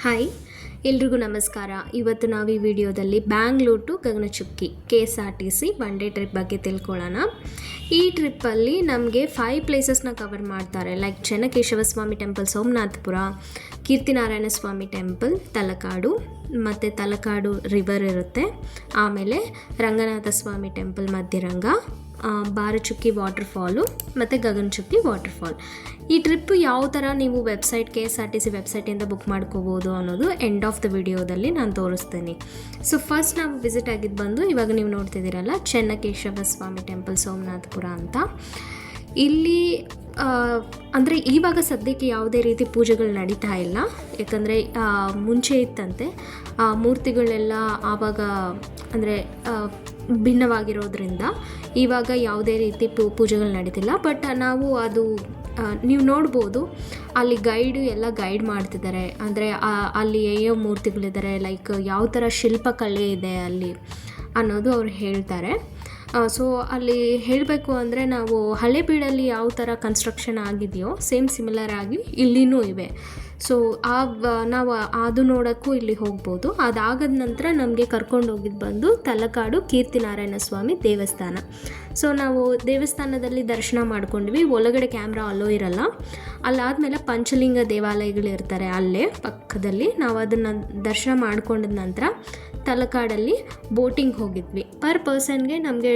Hi ಎಲ್ರಿಗೂ ನಮಸ್ಕಾರ. ಇವತ್ತು ನಾವು ಈ ವಿಡಿಯೋದಲ್ಲಿ Bangalore to Gaganachukki K S R T C one day trip ಬಗ್ಗೆ ತಿಳ್ಕೊಳ್ಳೋಣ. ಈ ಟ್ರಿಪ್ಪಲ್ಲಿ ನಮಗೆ ಫೈವ್ ಪ್ಲೇಸಸ್ನ ಕವರ್ ಮಾಡ್ತಾರೆ. Like Chennakeshava Swamy temple Somanathapura Keerthinarayana Swamy temple Talakadu ಮತ್ತು ತಲಕಾಡು ರಿವರ್ ಇರುತ್ತೆ. ಆಮೇಲೆ Ranganatha Swamy temple Madhyaranga Barachukki water fall ಮತ್ತು ಗಗನಚುಕ್ಕಿ ವಾಟರ್ಫಾಲ್ ಈ ಟ್ರಿಪ್ ಯಾವ ಥರ ನೀವು website K S R T C ವೆಬ್ಸೈಟಿಂದ book ಮಾಡ್ಕೋಬೋದು ಅನ್ನೋದು ಎಂಡ್ ಆಫ್ ದ ವಿಡಿಯೋದಲ್ಲಿ ನಾನು ತೋರಿಸ್ತೀನಿ. ಸೊ ಫಸ್ಟ್ ನಾವು ವಿಸಿಟ್ ಆಗಿದ್ದು ಬಂದು ಇವಾಗ ನೀವು ನೋಡ್ತಿದ್ದೀರಲ್ಲ ಚೆನ್ನಕೇಶವ ಸ್ವಾಮಿ ಟೆಂಪಲ್ ಸೋಮನಾಥಪುರ ಅಂತ. ಇಲ್ಲಿ ಅಂದರೆ ಇವಾಗ ಸದ್ಯಕ್ಕೆ ಯಾವುದೇ ರೀತಿ ಪೂಜೆಗಳು ನಡೀತಾ ಇಲ್ಲ. ಯಾಕಂದರೆ ಮುಂಚೆ ಇತ್ತಂತೆ. ಮೂರ್ತಿಗಳೆಲ್ಲ ಆವಾಗ, ಅಂದರೆ ಭಿನ್ನವಾಗಿರೋದ್ರಿಂದ ಇವಾಗ ಯಾವುದೇ ರೀತಿ ಪೂ, ಪೂಜೆಗಳು ನಡೀತಿಲ್ಲ. ಬಟ್ ನಾವು ಅದು ನೀವು ನೋಡ್ಬೋದು, ಅಲ್ಲಿ ಗೈಡು ಎಲ್ಲ ಗೈಡ್ ಮಾಡ್ತಿದ್ದಾರೆ. ಅಂದರೆ ಅಲ್ಲಿ ಯಾವ ಮೂರ್ತಿಗಳಿದ್ದಾರೆ. ಲೈಕ್, ಯಾವ ಥರ ಶಿಲ್ಪಕಲೆ ಇದೆ ಅಲ್ಲಿ ಅನ್ನೋದು ಅವ್ರು ಹೇಳ್ತಾರೆ. ಸೊ ಅಲ್ಲಿ ಹೇಳಬೇಕು ಅಂದರೆ ನಾವು ಹಳೆಬೀಡಲ್ಲಿ ಯಾವ ಥರ ಕನ್ಸ್ಟ್ರಕ್ಷನ್ ಆಗಿದೆಯೋ ಸೇಮ್ ಸಿಮಿಲರ್ ಆಗಿ ಇಲ್ಲಿನೂ ಇವೆ. ಸೊ ಆ ನಾವು ಅದು ನೋಡೋಕ್ಕೂ ಇಲ್ಲಿ ಹೋಗ್ಬೋದು. ಅದಾಗದ ನಂತರ ನಮಗೆ ಕರ್ಕೊಂಡು ಹೋಗಿದ್ದು ಬಂದು ತಲಕಾಡು ಕೀರ್ತಿನಾರಾಯಣ ಸ್ವಾಮಿ ದೇವಸ್ಥಾನ. ಸೊ ನಾವು ದೇವಸ್ಥಾನದಲ್ಲಿ ದರ್ಶನ ಮಾಡ್ಕೊಂಡ್ವಿ. ಒಳಗಡೆ ಕ್ಯಾಮ್ರಾ ಅಲ್ಲೋ ಇರಲ್ಲ. ಅಲ್ಲಾದಮೇಲೆ ಪಂಚಲಿಂಗ ದೇವಾಲಯಗಳಿರ್ತಾರೆ ಅಲ್ಲೇ ಪಕ್ಕದಲ್ಲಿ. ನಾವು ಅದನ್ನು ದರ್ಶನ ಮಾಡ್ಕೊಂಡ ನಂತರ ತಲಕಾಡಲ್ಲಿ ಬೋಟಿಂಗ್ ಹೋಗಿದ್ವಿ. ಪರ್ ಪರ್ಸನ್ಗೆ ನಮಗೆ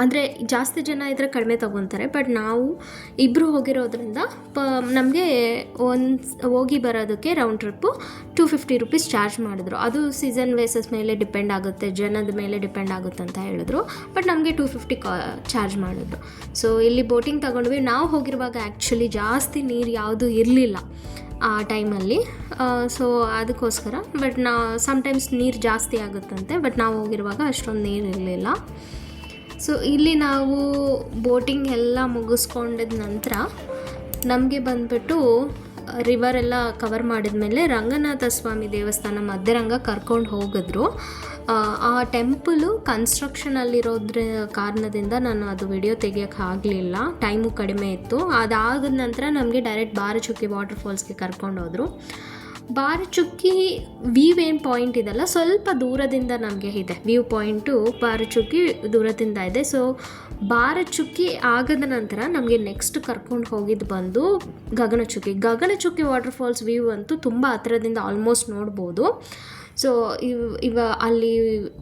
ಅಂದರೆ ಜಾಸ್ತಿ ಜನ ಇದ್ದರೆ ಕಡಿಮೆ ತೊಗೊತಾರೆ ಬಟ್ ನಾವು ಇಬ್ಬರು ಹೋಗಿರೋದ್ರಿಂದ ಪ, ನಮಗೆ ಒಂದು ಹೋಗಿ ಬರೋದಕ್ಕೆ round trip two fifty rupees charge ಮಾಡಿದ್ರು. ಅದು ಸೀಸನ್ ವೇಸಸ್ ಮೇಲೆ ಡಿಪೆಂಡ್ ಆಗುತ್ತೆ, ಜನದ ಮೇಲೆ ಡಿಪೆಂಡ್ ಆಗುತ್ತೆ ಅಂತ ಹೇಳಿದ್ರು. ಬಟ್ ನಮಗೆ ಟೂ ಫಿಫ್ಟಿ ಕಾ, ಚಾರ್ಜ್ ಮಾಡಿದ್ರು. ಸೊ, ಇಲ್ಲಿ ಬೋಟಿಂಗ್ ತಗೊಂಡ್ವಿ. ನಾವು ಹೋಗಿರುವಾಗ ಆ್ಯಕ್ಚುಲಿ ಜಾಸ್ತಿ ನೀರು ಯಾವುದೂ ಇರಲಿಲ್ಲ. ಆ ಟೈಮಲ್ಲಿ. ಸೊ ಅದಕ್ಕೋಸ್ಕರ ಬಟ್ ನಾ ಸಮಟೈಮ್ಸ್ ನೀರು ಜಾಸ್ತಿ ಆಗುತ್ತಂತೆ ಬಟ್ ನಾವು ಹೋಗಿರುವಾಗ ಅಷ್ಟೊಂದು ನೀರು ಇರಲಿಲ್ಲ. ಸೊ ಇಲ್ಲಿ ನಾವು ಬೋಟಿಂಗ್ ಎಲ್ಲ ಮುಗಿಸ್ಕೊಂಡಿದ ನಂತರ ನಮಗೆ ಬಂದ್ಬಿಟ್ಟು ರಿವರ್ ಎಲ್ಲ ಕವರ್ ಮಾಡಿದ್ಮೇಲೆ ರಂಗನಾಥ ಸ್ವಾಮಿ ದೇವಸ್ಥಾನ ಮಧ್ಯರಂಗ ಕರ್ಕೊಂಡು ಹೋಗಿದ್ರು. ಆ, ಟೆಂಪಲು ಕನ್ಸ್ಟ್ರಕ್ಷನಲ್ಲಿರೋದ್ರ ಕಾರಣದಿಂದ ನಾನು ಅದು ವಿಡಿಯೋ ತೆಗಿಯೋಕ್ಕೆ ಆಗಲಿಲ್ಲ. ಟೈಮು ಕಡಿಮೆ ಇತ್ತು. ಅದಾದ ನಂತರ ನಮಗೆ ಡೈರೆಕ್ಟ್ ಬಾರಚುಕ್ಕಿ ವಾಟರ್ ಫಾಲ್ಸ್ಗೆ ಕರ್ಕೊಂಡು ಹೋದರು. ಬಾರಚುಕ್ಕಿ ವ್ಯೂ ಏನು ಪಾಯಿಂಟ್ ಇದೆಲ್ಲ, ಸ್ವಲ್ಪ ದೂರದಿಂದ ನಮಗೆ ಇದೆ. ವ್ಯೂ ಪಾಯಿಂಟು ಬಾರಚುಕ್ಕಿ ದೂರದಿಂದ ಇದೆ. ಸೊ ಬಾರಚುಕ್ಕಿ ಆಗದ ನಂತರ ನಮಗೆ ನೆಕ್ಸ್ಟ್ ಕರ್ಕೊಂಡು ಹೋಗಿದ್ದು ಬಂದು Gaganachukki. Gaganachukki water falls view ಅಂತೂ ತುಂಬ ಹತ್ತಿರದಿಂದ ಆಲ್ಮೋಸ್ಟ್ ನೋಡ್ಬೋದು. ಸೊ ಇವ್, ಇವ, ಅಲ್ಲಿ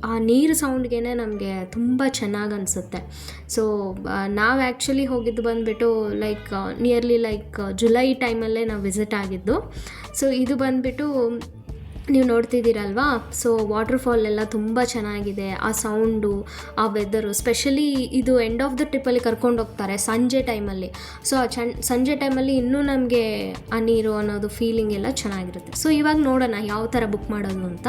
ಆ ನೀರು ಸೌಂಡ್ಗೆ ನಮಗೆ ತುಂಬ ಚೆನ್ನಾಗಿ ಅನಿಸುತ್ತೆ. ಸೊ ನಾವು ಆ್ಯಕ್ಚುಲಿ ಹೋಗಿದ್ದು ಬಂದುಬಿಟ್ಟು ಲೈಕ್ ನಿಯರ್ಲಿ ಲೈಕ್ ಜುಲೈ ಟೈಮಲ್ಲೇ ನಾವು ವಿಸಿಟ್ ಆಗಿದ್ದು. ಸೊ ಇದು ಬಂದುಬಿಟ್ಟು ನೀವು ನೋಡ್ತಿದ್ದೀರಲ್ವಾ? ಸೊ ವಾಟರ್ ಫಾಲ್ ಎಲ್ಲ ತುಂಬ ಚೆನ್ನಾಗಿದೆ. ಆ ಸೌಂಡು ಆ ವೆದರು ಸ್ಪೆಷಲಿ ಇದು ಎಂಡ್ ಆಫ್ ದ ಟ್ರಿಪ್ಪಲ್ಲಿ ಕರ್ಕೊಂಡು ಹೋಗ್ತಾರೆ, ಸಂಜೆ ಟೈಮಲ್ಲಿ ಸೊ ಆ ಚನ್, ಸಂಜೆ ಟೈಮಲ್ಲಿ ಇನ್ನೂ ನಮಗೆ ಆ ನೀರು ಅನ್ನೋದು ಫೀಲಿಂಗ್ ಎಲ್ಲ ಚೆನ್ನಾಗಿರುತ್ತೆ. ಸೊ ಇವಾಗ ನೋಡೋಣ ಯಾವ ಥರ ಬುಕ್ ಮಾಡೋದು ಅಂತ.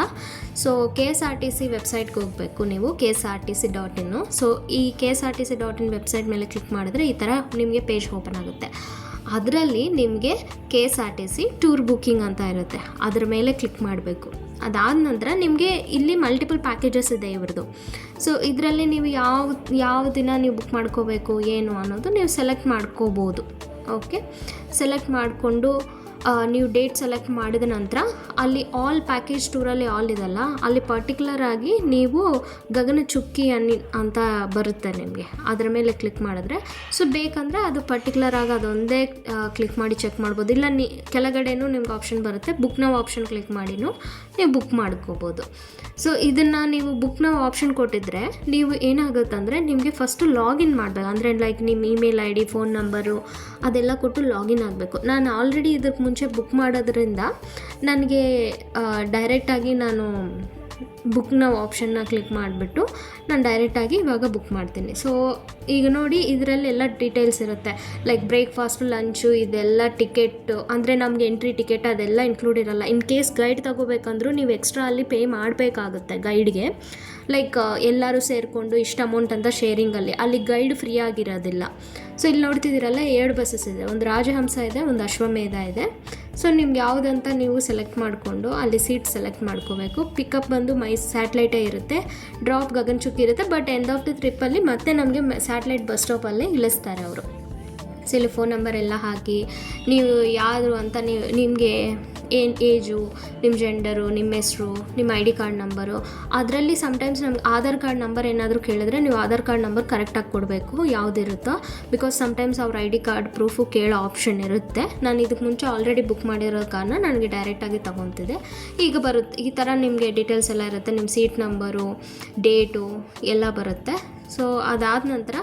So K S R T C ವೆಬ್ಸೈಟ್ಗೆ ಹೋಗಬೇಕು ನೀವು K S R T C dot in so ಈ K S R T C dot in website ಮೇಲೆ ಕ್ಲಿಕ್ ಮಾಡಿದ್ರೆ ಈ ಥರ ನಿಮಗೆ ಪೇಜ್ ಓಪನ್ ಆಗುತ್ತೆ. ಅದರಲ್ಲಿ ನಿಮಗೆ K S R T C tour booking ಅಂತ ಇರುತ್ತೆ. ಅದ್ರ ಮೇಲೆ ಕ್ಲಿಕ್ ಮಾಡಬೇಕು. ಅದಾದ ನಂತರ ನಿಮಗೆ ಇಲ್ಲಿ ಮಲ್ಟಿಪಲ್ ಪ್ಯಾಕೇಜಸ್ ಇದೆ ಇವ್ರದ್ದು. ಸೊ ಇದರಲ್ಲಿ ನೀವು ಯಾವ ಯಾವ ದಿನ ನೀವು ಬುಕ್ ಮಾಡ್ಕೋಬೇಕು, ಏನು ಅನ್ನೋದು ನೀವು ಸೆಲೆಕ್ಟ್ ಮಾಡ್ಕೋಬೋದು. ಓಕೆ ಸೆಲೆಕ್ಟ್ ಮಾಡಿಕೊಂಡು ನೀವು ಡೇಟ್ ಸೆಲೆಕ್ಟ್ ಮಾಡಿದ ನಂತರ ಅಲ್ಲಿ ಆಲ್ ಪ್ಯಾಕೇಜ್ ಟೂರಲ್ಲಿ ಆಲ್ ಇದೆಲ್ಲ, ಅಲ್ಲಿ ಪರ್ಟಿಕ್ಯುಲರ್ ಆಗಿ ನೀವು ಗಗನ ಚುಕ್ಕಿ ಅನ್ನಿ ಅಂತ ಬರುತ್ತೆ ನಿಮಗೆ. ಅದರ ಮೇಲೆ ಕ್ಲಿಕ್ ಮಾಡಿದ್ರೆ. ಸೊ ಬೇಕಂದರೆ ಅದು ಪರ್ಟಿಕ್ಯುಲರ್ ಆಗಿ ಅದೊಂದೇ ಕ್ಲಿಕ್ ಮಾಡಿ ಚೆಕ್ ಮಾಡ್ಬೋದು. ಇಲ್ಲ, ನೀ, ಕೆಳಗಡೆನೂ ನಿಮ್ಗೆ ಆಪ್ಷನ್ ಬರುತ್ತೆ. ಬುಕ್ ನಾವು ಆಪ್ಷನ್ ಕ್ಲಿಕ್ ಮಾಡಿನೂ ನೀವು ಬುಕ್ ಮಾಡ್ಕೋಬೋದು. ಸೊ ಇದನ್ನು ನೀವು ಬುಕ್ ನಾವು ಆಪ್ಷನ್ ಕೊಟ್ಟಿದ್ರೆ ನೀವು ಏನಾಗುತ್ತಂದರೆ ನಿಮಗೆ ಫಸ್ಟು ಲಾಗಿನ್ ಮಾಡಬೇಕು. ಅಂದರೆ ಲೈಕ್ ನಿಮ್ಮ email I D phone number ಅದೆಲ್ಲ ಕೊಟ್ಟು ಲಾಗಿನ್ ಆಗಬೇಕು. ನಾನು ಆಲ್ರೆಡಿ ಇದಕ್ಕೆ ಮುಂಚೆ ಬುಕ್ ಮಾಡೋದ್ರಿಂದ, ನನಗೆ ಡೈರೆಕ್ಟಾಗಿ ನಾನು ಬುಕ್ನ ಆಪ್ಷನ್ನ ಕ್ಲಿಕ್ ಮಾಡಿಬಿಟ್ಟು ನಾನು ಡೈರೆಕ್ಟಾಗಿ ಇವಾಗ ಬುಕ್ ಮಾಡ್ತೀನಿ. ಸೊ ಈಗ ನೋಡಿ ಇದರಲ್ಲಿ ಎಲ್ಲ ಡೀಟೇಲ್ಸ್ ಇರುತ್ತೆ. ಲೈಕ್ ಬ್ರೇಕ್ಫಾಸ್ಟ್ ಲಂಚು ಇದೆಲ್ಲ ಟಿಕೆಟ್ ಅಂದರೆ ನಮಗೆ ಎಂಟ್ರಿ ಟಿಕೆಟ್ ಅದೆಲ್ಲ ಇನ್ಕ್ಲೂಡ್ ಇರಲ್ಲ. ಇನ್ ಕೇಸ್ ಗೈಡ್ ತಗೋಬೇಕಂದ್ರೂ ನೀವು ಎಕ್ಸ್ಟ್ರಾ ಅಲ್ಲಿ ಪೇ ಮಾಡಬೇಕಾಗುತ್ತೆ ಗೈಡ್ಗೆ ಲೈಕ್ ಎಲ್ಲರೂ ಸೇರಿಕೊಂಡು ಇಷ್ಟು ಅಮೌಂಟ್ ಅಂತ ಶೇರಿಂಗಲ್ಲಿ ಅಲ್ಲಿ. ಗೈಡ್ ಫ್ರೀ ಆಗಿರೋದಿಲ್ಲ. ಸೊ ಇಲ್ಲಿ ನೋಡ್ತಿದ್ದೀರಲ್ಲ ಎರಡು ಬಸ್ಸಸ್ ಇದೆ. ಒಂದು ರಾಜಹಂಸ ಇದೆ, ಒಂದು ಅಶ್ವಮೇಧ ಇದೆ. ಸೊ ನಿಮ್ಗೆ ಯಾವುದಂತ ನೀವು ಸೆಲೆಕ್ಟ್ ಮಾಡಿಕೊಂಡು ಅಲ್ಲಿ ಸೀಟ್ ಸೆಲೆಕ್ಟ್ ಮಾಡ್ಕೋಬೇಕು. ಪಿಕಪ್ ಬಂದು ಮೈ ಸ್ಯಾಟ್ಲೈಟೇ ಇರುತ್ತೆ. ಡ್ರಾಪ್ ಗಗನಚುಕ್ಕಿ ಇರುತ್ತೆ. ಬಟ್ ಎಂಡ್ ಆಫ್ ದಿ ಟ್ರಿಪ್ಪಲ್ಲಿ ಮತ್ತೆ ನಮಗೆ ಸ್ಯಾಟ್ಲೈಟ್ ಬಸ್ ಸ್ಟಾಪಲ್ಲೇ ಇಳಿಸ್ತಾರೆ ಅವರು. ಸೊ ಇಲ್ಲಿ ಫೋನ್ ನಂಬರ್ ಎಲ್ಲ ಹಾಕಿ, ನೀವು ಯಾರು ಅಂತ ನೀವು ನಿಮಗೆ ಏನು ಏಜು ನಿಮ್ಮ ಜೆಂಡರು ನಿಮ್ಮ ಹೆಸರು ನಿಮ್ಮ ಐ ಡಿ ಕಾರ್ಡ್ ನಂಬರು ಅದರಲ್ಲಿ ಸಮ್ಟೈಮ್ಸ್ ನಮ್ಗೆ ಆಧಾರ್ ಕಾರ್ಡ್ ನಂಬರ್ ಏನಾದರೂ ಕೇಳಿದ್ರೆ ನೀವು ಆಧಾರ್ ಕಾರ್ಡ್ ನಂಬರ್ ಕರೆಕ್ಟಾಗಿ ಕೊಡಬೇಕು, ಯಾವುದಿರುತ್ತೋ. ಬಿಕಾಸ್ ಸಮ್ಟೈಮ್ಸ್ ಅವ್ರ ಐ ಡಿ ಕಾರ್ಡ್ ಪ್ರೂಫು ಕೇಳೋ ಆಪ್ಷನ್ ಇರುತ್ತೆ. ನಾನು ಇದಕ್ಕೆ ಮುಂಚೆ ಆಲ್ರೆಡಿ ಬುಕ್ ಮಾಡಿರೋ ಕಾರಣ ನನಗೆ ಡೈರೆಕ್ಟಾಗಿ ತೊಗೊತಿದೆ. ಈಗ ಬರುತ್ತೆ ಈ ಥರ ನಿಮಗೆ ಡೀಟೇಲ್ಸ್ ಎಲ್ಲ ಇರುತ್ತೆ ನಿಮ್ಮ ಸೀಟ್ ನಂಬರು ಡೇಟು ಎಲ್ಲ ಬರುತ್ತೆ. ಸೊ ಅದಾದ ನಂತರ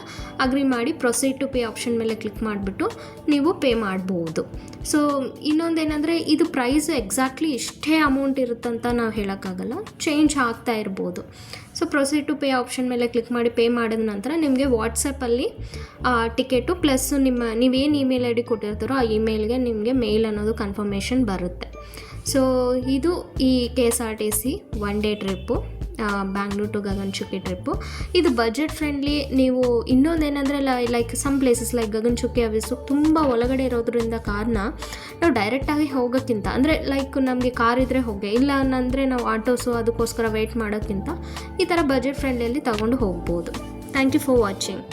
ಅಗ್ರಿ ಮಾಡಿ ಪ್ರೊಸೀಡ್ ಟು ಪೇ ಆಪ್ಷನ್ ಮೇಲೆ ಕ್ಲಿಕ್ ಮಾಡಿಬಿಟ್ಟು ನೀವು ಪೇ ಮಾಡ್ಬೋದು. ಸೊ ಇನ್ನೊಂದೇನೆಂದರೆ ಇದು ಪ್ರೈಸ್ ಎಕ್ಸಾಕ್ಟ್ಲಿ ಇಷ್ಟೇ ಅಮೌಂಟ್ ಇರುತ್ತಂತ ನಾವು ಹೇಳೋಕ್ಕಾಗಲ್ಲ. ಚೇಂಜ್ ಆಗ್ತಾ ಇರ್ಬೋದು. So proceed to pay option ಮೇಲೆ ಕ್ಲಿಕ್ ಮಾಡಿ ಪೇ ಮಾಡಿದ ನಂತರ ನಿಮಗೆ ವಾಟ್ಸಪ್ಪಲ್ಲಿ ಟಿಕೆಟು ಪ್ಲಸ್ ನಿಮ್ಮ, ನೀವೇನು ಇಮೇಲ್ ಐ ಡಿ ಕೊಟ್ಟಿರ್ತಾರೋ ಆ ಇಮೇಲ್ಗೆ ನಿಮಗೆ ಮೇಲ್ ಅನ್ನೋದು ಕನ್ಫರ್ಮೇಷನ್ ಬರುತ್ತೆ. ಸೊ ಇದು ಈ K S R T C one day trip Bangalore to Gaganachukki trip ಇದು ಬಜೆಟ್ ಫ್ರೆಂಡ್ಲಿ ನೀವು ಇನ್ನೊಂದೇನೆಂದರೆ like some places like Gaganachukki ಅವಿಸು ತುಂಬ ಒಳಗಡೆ ಇರೋದ್ರಿಂದ ಕಾರ್ನ ನಾವು ಡೈರೆಕ್ಟಾಗಿ ಹೋಗೋಕ್ಕಿಂತ, ಅಂದರೆ ಲೈಕ್ ನಮಗೆ ಕಾರ್ ಇದ್ದರೆ ಹೋಗಿ ಇಲ್ಲ ಅನ್ನಂದರೆ ನಾವು ಆಟೋಸು ಅದಕ್ಕೋಸ್ಕರ ವೆಯ್ಟ್ ಮಾಡೋಕ್ಕಿಂತ ಈ ಥರ ಬಜೆಟ್ ಫ್ರೆಂಡ್ಲಿಯಲ್ಲಿ ತಗೊಂಡು ಹೋಗ್ಬೋದು. Thank you for watching